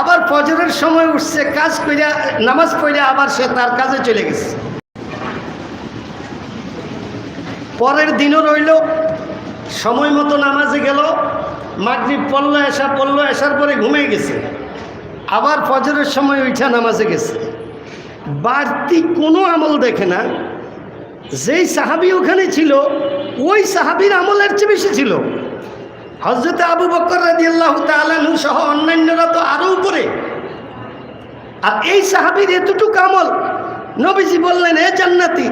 আবার ফজরের সময় উঠছে, কাজ কইরা, নামাজ পড়ে আবার সে তার কাজে চলে গেছে। পরের দিনও রইল, সময় মতো নামাজে গেল, মাগরিব পড়ল এসা পড়ল এসার পরে ঘুমিয়ে গেছে। আবার ফজরের সময় উঠা নামাজে গেছে। বাড়তি কোনো আমল দেখে না, যেই সাহাবি ওখানে ছিল, ওই সাহাবির আমলের চেয়ে বেশি ছিল। হজরত আবু বকর রাদিয়াল্লাহ তালানু সহ অন্যান্যরা তো আরও আর এই সাহাবির এতটুকু আমল নবীজি বললেন, এ জান্নাতি,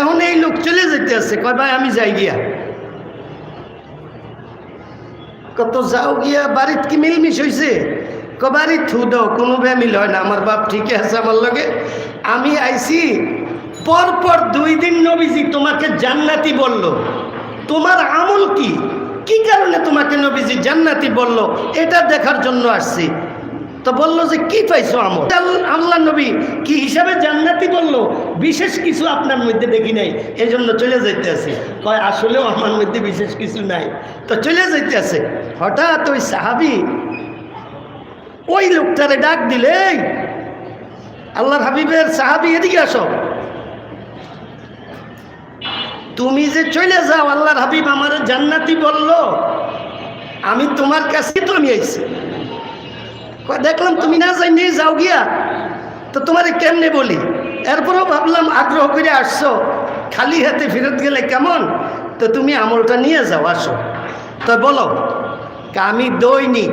এখন এই লোক চলে যেতে আছে। কয়, ভাই, আমি যাই গিয়া। কত, যাও গিয়া, বাড়িত কি মিলমিশ হয়েছে ক বাড়িত থু দাও, কোনো মিল হয় না, আমার বাপ ঠিক আছে আমার লগে। আমি আইছি পর পর দুই দিন নবীজি তোমাকে জান্নাতি বলল। তোমার আমল কি? কি কারণে তোমাকে নবীজি জান্নাতি বলল? এটা দেখার জন্য আসছি। তো বলল যে, কি পাইছো আমল? আল্লাহ নবী কি হিসাবে জান্নাতি বলল? বিশেষ কিছু আপনার মধ্যে দেখি নাই এই জন্য চলে যাইতে আছে। কয়, আসলেও আমার মধ্যে বিশেষ কিছু নাই। তো চলে যাইতে আছে। হঠাৎ ওই সাহাবি ওই লোকটারে ডাক দিলে আল্লাহর হাবিবের সাহাবি, এদিকে আসো। তুমি যে চলে যাও, আল্লাহর হাবিব আমার জান্নাতি বলল, আমি তোমার কাছে তো আমি আইছি। দেখলাম তুমি না যাই নিয়ে যাও গিয়া। তো তোমারে কেমনে বলি? এরপরেও ভাবলাম আগ্রহ করে আসছো, খালি হাতে ফেরত গেলে কেমন? তো তুমি আমলটা নিয়ে যাও, আসো। তো বলো আমি দৈনিক